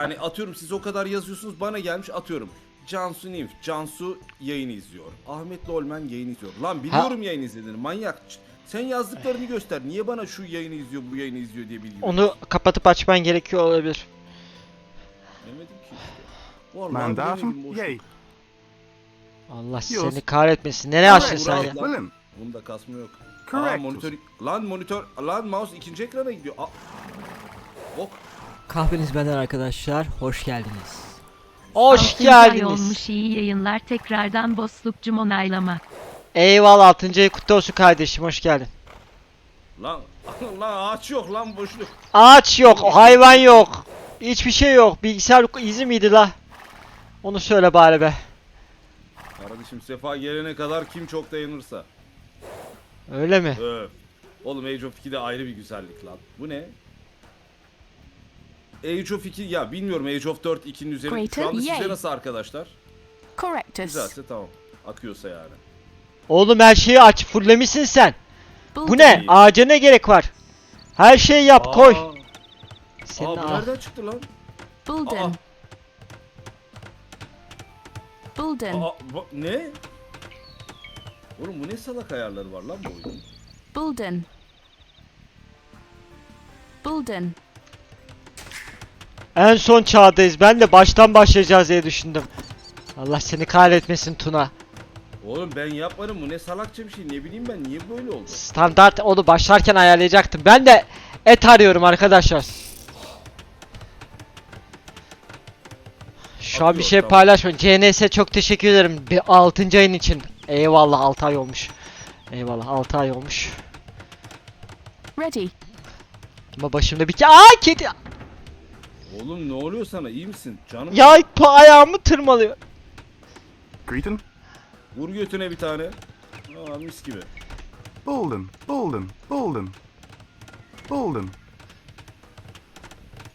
Yani atıyorum siz o kadar yazıyorsunuz bana gelmiş atıyorum. Cansu Ninf, Cansu yayını izliyor. Ahmet Lolmen yayını izliyor. Lan biliyorum yayın izlediğini manyak. Sen yazdıklarını göster. Niye bana şu yayını izliyor, bu yayını izliyor diye bilgi? Onu kapatıp açman gerekiyor olabilir. Demedim ki işte. Vallahi Mandatum? bilemedim, boşluk. Yay. Allah Yok. seni kahretmesin. Nereye açtın sen ya? Lan. Willem. Bunda kasma yok. Aa, Correct. monitör, lan monitör, lan mouse ikinci ekrana gidiyor. Aa. Ok. Kahveniz benden arkadaşlar. Hoş geldiniz. Hoş Altıncı ay geldiniz. olmuş iyi yayınlar tekrardan boslukcum onaylama. Eyvallah 6. ayı kutlu olsun kardeşim hoş geldin. Lan, lan ağaç yok lan boşluk. Ağaç yok, hayvan yok. Hiçbir şey yok. Bilgisayar izi miydi la? Onu söyle bari be. Kardeşim Sefa gelene kadar kim çok dayanırsa. Öyle mi? Öf. Oğlum Age of 2 de ayrı bir güzellik lan. Bu ne? Age of 2 ya bilmiyorum Age of 4 2'nin üzerinde. Şu anda sizce nasıl arkadaşlar? Correctus. Güzelse tamam. Akıyorsa yani. Oğlum her şeyi aç, fullemişsin sen. Bu ne? Ağaca ne gerek var? Her şeyi yap, koy. Aa, Senin aa, bu ağa- nereden çıktı lan? Aa, Bulden. Bulden. aa, bu- ne? Oğlum bu ne salak ayarları var lan bu oyunun? Bulden. Bulden. En son çağdayız. Ben de baştan başlayacağız diye düşündüm. Allah seni kahretmesin Tuna. Oğlum ben yapmadım bu ne salakça bir şey ne bileyim ben niye böyle oldu? Standart onu başlarken ayarlayacaktım. Ben de et arıyorum arkadaşlar. Şu an bir şey tamam. paylaşmayın. CNS çok teşekkür ederim. Bir 6. ayın için. Eyvallah 6 ay olmuş. Eyvallah 6 ay olmuş. Ready. Ama başımda bir ke- Aa kedi. Oğlum ne oluyor sana iyi misin? Canım Ya pa- ayağımı tırmalıyor. Greeting. vur götüne bir tane. Aa mis gibi. Bolden. Bolden. Bolden. Bolden.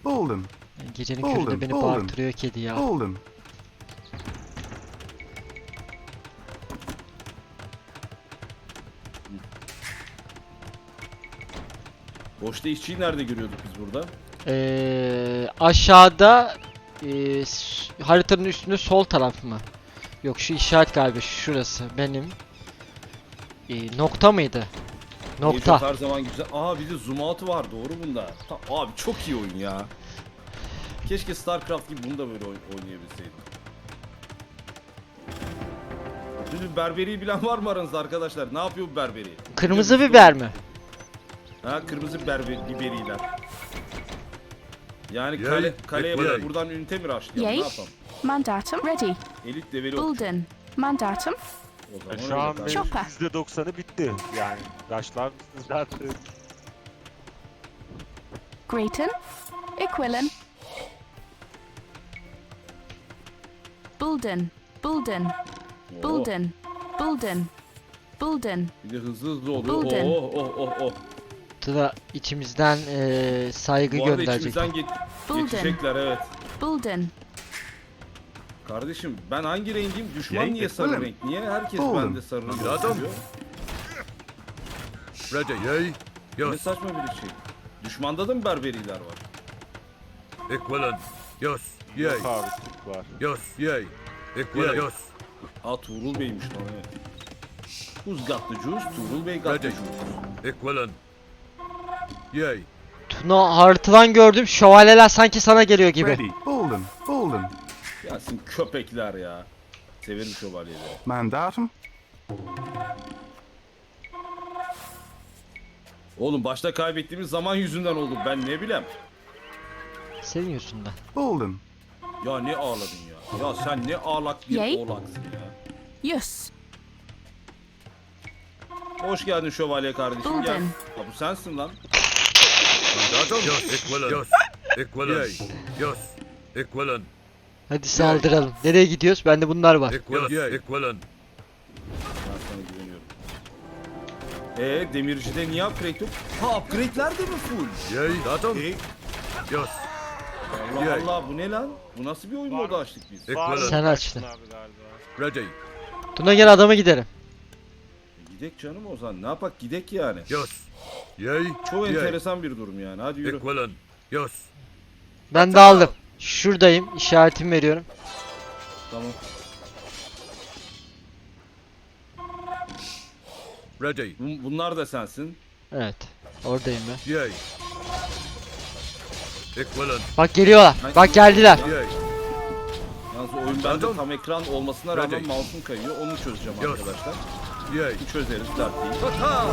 Bolden. Gecenin Oğlum, köründe beni oğlum. bağırtırıyor kedi ya. Bolden. Boşta işçiyi nerede görüyorduk biz burada? Ee, aşağıda s- haritanın üstünde sol taraf mı? Yok şu işaret galiba şurası benim. Ee, nokta mıydı? Nokta. her zaman güzel. Aa bir de zoom out var doğru bunda. Abi çok iyi oyun ya. Keşke StarCraft gibi bunu da böyle oyn- oynayabilseydim. Şimdi berberiyi bilen var mı aranızda arkadaşlar? Ne yapıyor bu berberi? Kırmızı biber mi? Ha kırmızı berber biberiler. Yani Yay, kale, kaleye yay. bak buradan ünite mi rushlayalım Yay. ne yapalım? Mandatum. Ready. Elit develi. Bulden. Mandatum. O zaman E, şu an benim %90'ı bitti. Yani raşlar zaten. Grayton. Equilin. Bulden. Bulden. Oo, Bulden. Bulden. Bulden. Bir de hızlı hızlı oluyor. Bulden. Oh oh oh oh. Tıra içimizden ee, saygı Bu arada gönderecek. içimizden Bulden. geçecekler evet. Bulden. Kardeşim ben hangi rengim? Düşman Yay, niye sarı renk? Niye herkes Oğlum. bende sarı renk Adam. seviyor? Ready, yay. Ne Yes, saçma bir şey. Düşmanda da mı berberiler var? equivalent. Yes, yay. Yok abi Türk var. Yes, yay. Equivalent. Yes. Aa Tuğrul Bey'miş lan evet. The juice? Tuğrul Bey the Hadi. Equivalent. Yay. Tuna haritadan gördüm şövalyeler sanki sana geliyor gibi. Ready. Bolden. Bolden. Ya sizin köpekler ya. Severim şövalyeleri. Mandatum. Oğlum başta kaybettiğimiz zaman yüzünden oldu. Ben ne bileyim. Senin yüzünden. Bolden. Ya ne ağladın ya. Ya sen ne ağlak bir Yay. oğlaksın ya. Yes. Hoş geldin şövalye kardeşim gel. Buldum. Ha bu sensin lan. Mandatum. Yes, equivalent. Yes. Equivalent. Yes. Equivalent. Hadi saldıralım. Nereye gidiyoruz? Bende bunlar var. Yes, equivalent. Ben sana güveniyorum. Ee demircide niye upgrade yok? Ha upgrade'ler de mi full? Yay. Datum. E, Yes. Allah Yay. Allah bu ne lan? Bu nasıl bir oyun modu açtık biz? Equivalent. Sen açtın. Abi galiba. Ready. Tuna gel adama gidelim. Gidek canım o zaman. Ne yapak gidek yani. Yes. Yay. Çok Yay. enteresan bir durum yani. Hadi yürü. Equivalent. Yes. Ben de aldım. Şuradayım. işaretimi veriyorum. Tamam. Ready. Bun- Bunlar da sensin. Evet. Oradayım ben. Yay. Equivalent. Bak geliyorlar. Bak geldiler. Yay. Yalnız oyun bende tam ekran olmasına rağmen Ready. mouse'um kayıyor. Onu çözeceğim Yok. arkadaşlar. Yay. Çözeriz dert değil. Fatal.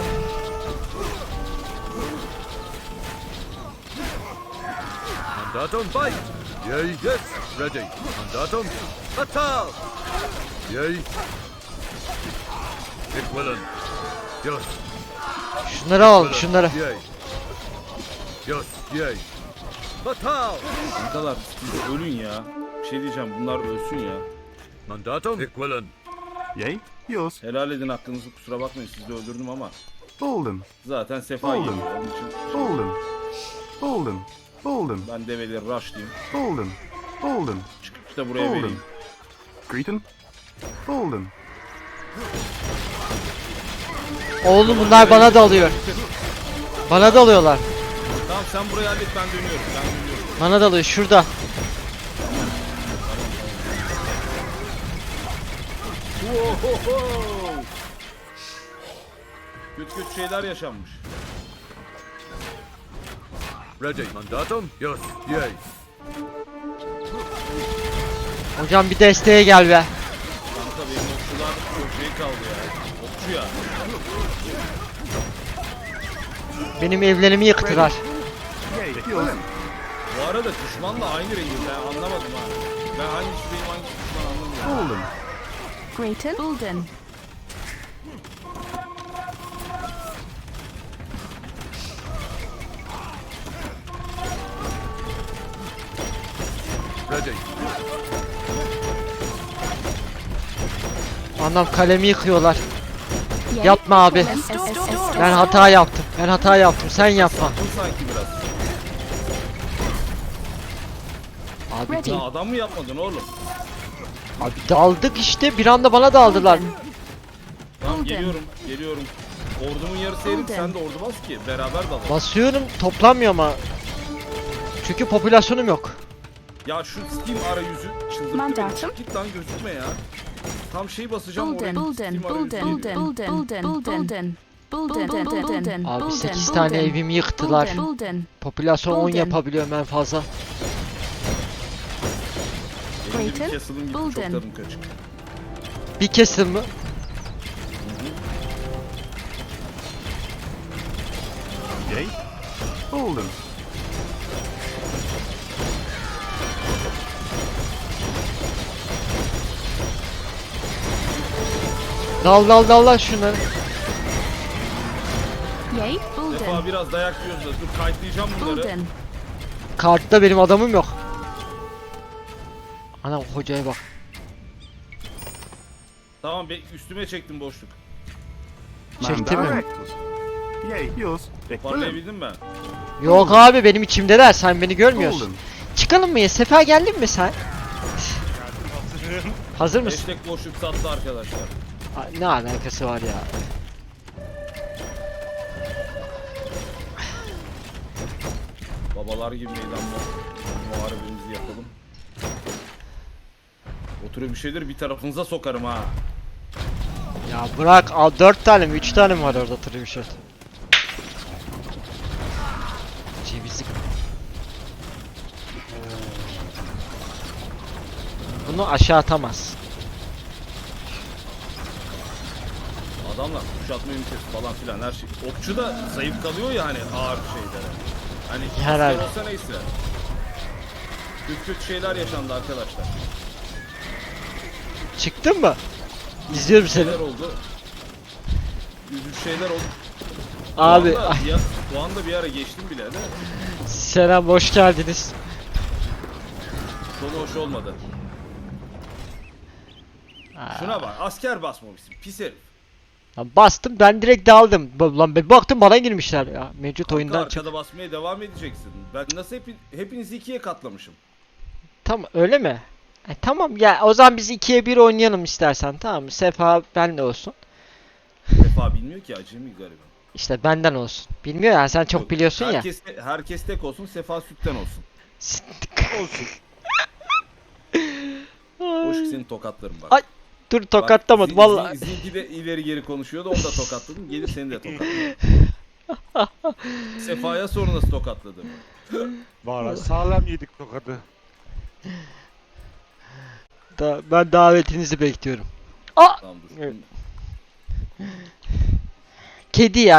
Mandatum fight. Yay. Yes. Ready. Mandatum. Fatal. Yay. Equivalent. Yes. Şunları alalım şunları. Yay. Yes. Yay. Kadar siz ölün ya. Bir şey diyeceğim bunlar ölsün ya. Mandatum. Equivalent. Yay. Yours. Helal edin hakkınızı kusura bakmayın sizi de öldürdüm ama. Bolden. Zaten sefa Oğlum. geliyor. Onun Bolden. ben develeri rushlayayım. Bolden. Bolden. Çıkıp da buraya Bolden. vereyim. Greeting. Bolden. Oğlum bunlar bana dalıyor. Bana dalıyorlar. Tamam sen burayı hallet ben dönüyorum. Ben dönüyorum. Bana dalıyor şurada. Ohoho! Kötü kötü şeyler yaşanmış. Ready. Mandatum. Yes. Yay. Hocam bir desteğe gel be. Kanka benim okçular çok şey kaldı ya. Okçu ya. Benim evlerimi yıktılar. Bu arada düşmanla aynı rengiz ben anlamadım ha. Ben hangisi benim hangisi düşman anlamıyorum. Bolden. Grayton. Bulden. Ready. Anlam kalemi yıkıyorlar. Yapma abi. Ben hata yaptım. Ben hata yaptım. Sen yapma. Bu sanki biraz. Abi, Ready. Ya adam mı yapmadın oğlum? abi daldık işte. Bir anda bana daldılar. Tamam geliyorum. Geliyorum. Ordumun yarısı erik sen de ordu bas ki beraber dalalım. Basıyorum toplanmıyor ama. Çünkü popülasyonum yok. Ya şu Steam arayüzü çıldırttı Mandatum. beni. Git lan gözükme ya. Tam şey basacağım Bulden. oraya. Bulden. Steam Bulden. arayüzü Bulden. geliyor. Bulden. Bulden. Bulden. Bulden. Bulden. Abi Bulden. 8 tane Bulden. evimi yıktılar. Bulden. Bulden. Popülasyon 10 Golden. yapabiliyorum en fazla. Benim de bir Grayton. castle'ım gitti çok Bulden. tadım kaçık. Bir kesim mi? Yay. Bolden. Dal dal dal lan şunları. Yay. Defa biraz dayak yiyoruz da dur kayıtlayacağım bunları. Kartta benim adamım yok. Anam hocaya bak. Tamam be, üstüme çektim boşluk. Çekti mi? Yay. Yours. Equivalent. Parlayabildim ben. Yok abi benim içimdeler sen beni görmüyorsun. Çıkalım mı ya? Sefa geldin mi sen? Hazır mısın? Hashtag boşluk sattı arkadaşlar. Ne alakası var ya? Babalar gibi meydanda muharebemizi yapalım. Oturuyor bir şeyleri bir tarafınıza sokarım ha. Ya bırak al 4 tane mi 3 tane mi var orada Trebuchet? Cevizi. Bunu aşağı atamaz. Adamlar kuşatma ünitesi falan filan her şey. Okçu da zayıf kalıyor ya hani ağır şeylere. Hani Herhalde. olsa neyse. Kötü kötü şeyler yaşandı arkadaşlar. Çıktın mı? İzliyorum seni. Şeyler oldu. Üzücü şeyler oldu. Abi Bu anda, ya, bu anda bir ara geçtim bile de. selam hoş geldiniz. Sonu hoş olmadı. Şuna bak asker basmamışsın pis herif. Lan bastım ben direkt daldım. Lan ben baktım bana girmişler ya. Mevcut Kanka oyundan çık. arkada basmaya devam edeceksin. Ben nasıl hepi, hepinizi ikiye katlamışım. Tamam öyle mi? E, tamam ya o zaman biz ikiye bir oynayalım istersen tamam mı? Sefa benle olsun. Defa bilmiyor ki acemi garibim. İşte benden olsun. Bilmiyor ya sen çok biliyorsun ya. herkes, Herkes tek olsun sefa sütten olsun. Olsun. seni tokatlarım bak. Ay, Dur tokatlamadım Bak, Zin- vallahi. Zin- Zinki de ileri geri konuşuyordu onu da tokatladım. Gelir seni de tokatladım. Sefa'ya sonra nasıl tokatladım? Valla sağlam yedik tokadı. Da, ben davetinizi bekliyorum. Aa! Tamam dur. Evet. Kedi ya